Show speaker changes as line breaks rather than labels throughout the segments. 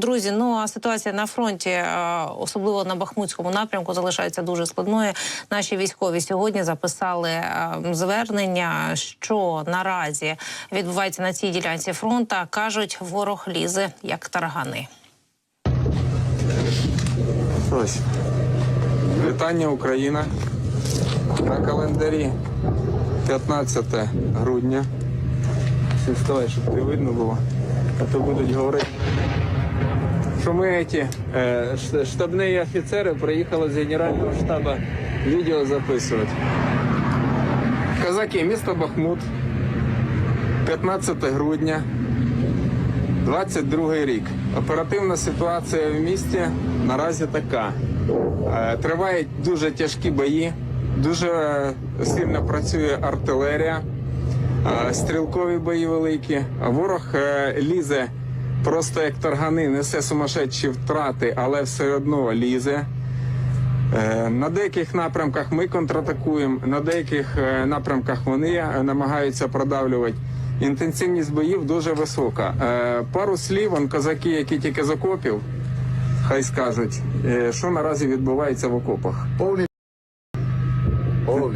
Друзі, ну а ситуація на фронті, е, особливо на Бахмутському напрямку, залишається дуже складною. Наші військові сьогодні записали е, звернення, що наразі відбувається на цій ділянці фронту. кажуть, ворог лізе як таргани.
Ось. Вітання Україна. На календарі 15 грудня. Всі вставай, щоб ти видно було. А то будуть говорити. Ці е, штабні офіцери приїхали з Генерального штабу відео записувати. Казаки, місто Бахмут. 15 грудня. 22 рік. Оперативна ситуація в місті наразі така. Е, Тривають дуже тяжкі бої, дуже сильно працює артилерія, е, стрілкові бої великі. Ворог лізе просто як таргани, несе сумасшедші втрати, але все одно лізе. Е, На деяких напрямках ми контратакуємо, на деяких е, напрямках вони е, намагаються продавлювати. Інтенсивність боїв дуже висока. Пару слів, он козаки, які тільки з окопів, хай скажуть, що наразі відбувається в окопах.
Повний.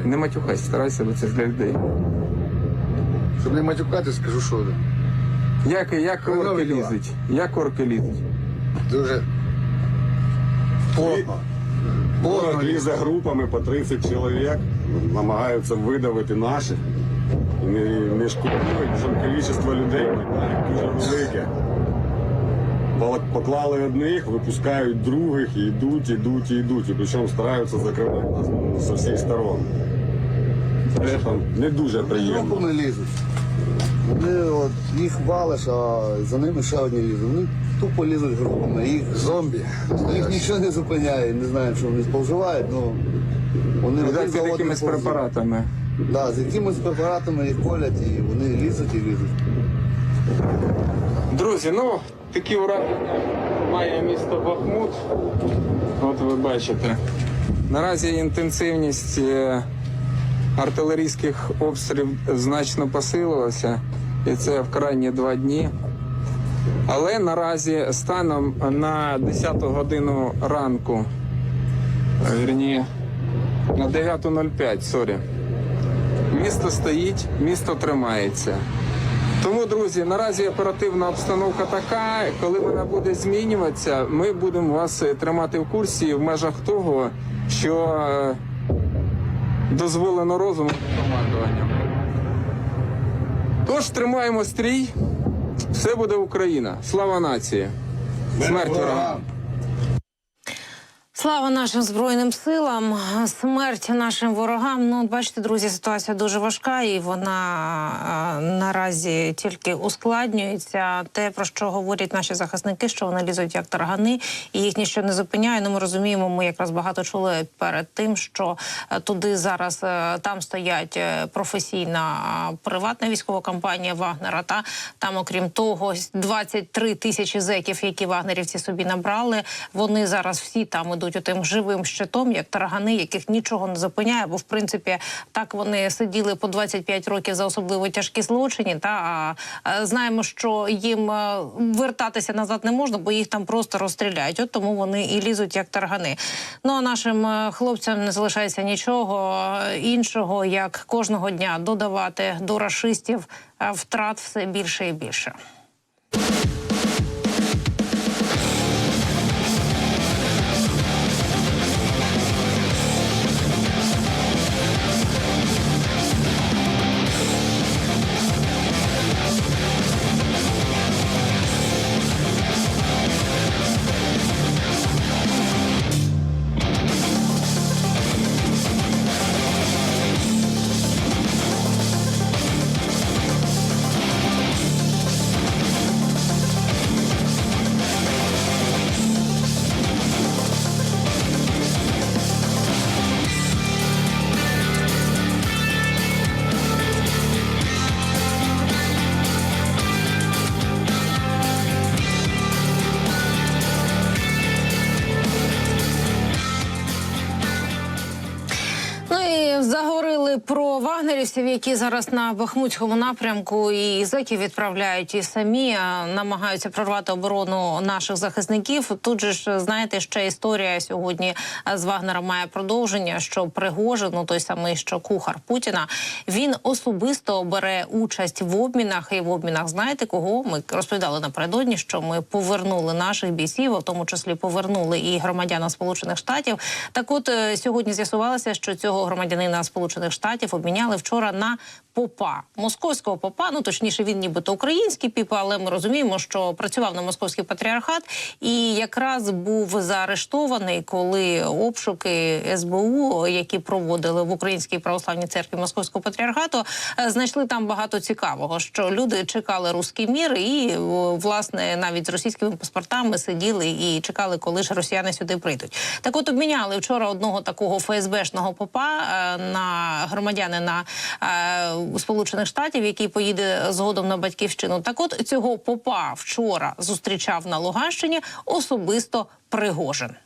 Не матюхайся, старайся, бо це ж для людей.
Щоб не матюкати, скажу, що
Як, як орки
Хренові діла.
лізуть? Як орки лізуть?
дуже плотно.
Ворог
Плотно лізе.
групами по 30 чоловік, намагаються видавити наших. І не, не шкодують, що кількість людей дуже велике. Пол- Поклали одних, випускають других, і йдуть, йдуть, і йдуть. І причому стараються закривати нас з усіх сторон. Це там не дуже приємно.
Групами лізуть. Вони от їх валиш, а за ними ще одні лізуть. Вони тупо лізуть групами. Їх зомбі. Їх нічого не зупиняє, не знаю, що вони сповживають, ну вони один за одним
якимись
повзуть.
препаратами.
Да, з якимись препаратами їх колять і вони лізуть і лізуть.
Друзі, ну такі ураження має місто Бахмут. От ви бачите. Наразі інтенсивність е, артилерійських обстрілів значно посилилася, і це в крайні два дні. Але наразі станом на 10 годину ранку, е, вірні, на 9.05, сорі. Місто стоїть, місто тримається. Тому, друзі, наразі оперативна обстановка така. Коли вона буде змінюватися, ми будемо вас е, тримати в курсі в межах того, що е, дозволено розумом і командуванням. Тож тримаємо стрій, все буде Україна. Слава нації! Смерть ворогам!
Слава нашим збройним силам, смерть нашим ворогам. Ну, бачите, друзі, ситуація дуже важка, і вона наразі тільки ускладнюється. Те, про що говорять наші захисники, що вони лізуть як таргани, і їх ніщо не зупиняє. Ну, ми розуміємо, ми якраз багато чули перед тим, що е, туди зараз е, там стоять е, професійна приватна військова компанія Вагнера. Та там, окрім того, 23 тисячі зеків, які вагнерівці собі набрали. Вони зараз всі там ідуть отим живим щитом, як таргани, яких нічого не зупиняє. Бо в принципі так вони сиділи по 25 років за особливо тяжкі злочини. Та а знаємо, що їм е, вертатися назад не можна, бо їх там просто розстріляють. От тому вони і лізуть як таргани. Ну а нашим е, хлопцям не залишається нічого е, іншого, як кожного дня додавати до рашистів втрат все більше і більше. Заговорили про вагнерівців, які зараз на Бахмутському напрямку і зеків відправляють, і самі намагаються прорвати оборону наших захисників. Тут же ж знаєте, ще історія сьогодні з Вагнера має продовження. Що Пригожин, ну той самий, що кухар Путіна, він особисто бере участь в обмінах. І в обмінах знаєте кого? Ми розповідали напередодні, що ми повернули наших бійців, в тому числі повернули і громадян Сполучених Штатів. Так, от е, сьогодні з'ясувалося, що цього громадянина Сполучених Штатів обміняли вчора на попа московського попа. Ну точніше, він нібито український піп, але ми розуміємо, що працював на московський патріархат і якраз був заарештований, коли обшуки СБУ, які проводили в Українській православній церкві Московського патріархату, е, знайшли там багато цікавого. Що люди чекали руський мір, і власне навіть з російськими паспортами сиділи і чекали, коли ж росіяни сюди прийдуть. Так, от обміняли вчора одного такого ФСБшного попа е, на громадянина е, Сполучених Штатів, який поїде згодом на батьківщину. Так, от цього попа вчора зустрічав на Луганщині особисто Пригожин.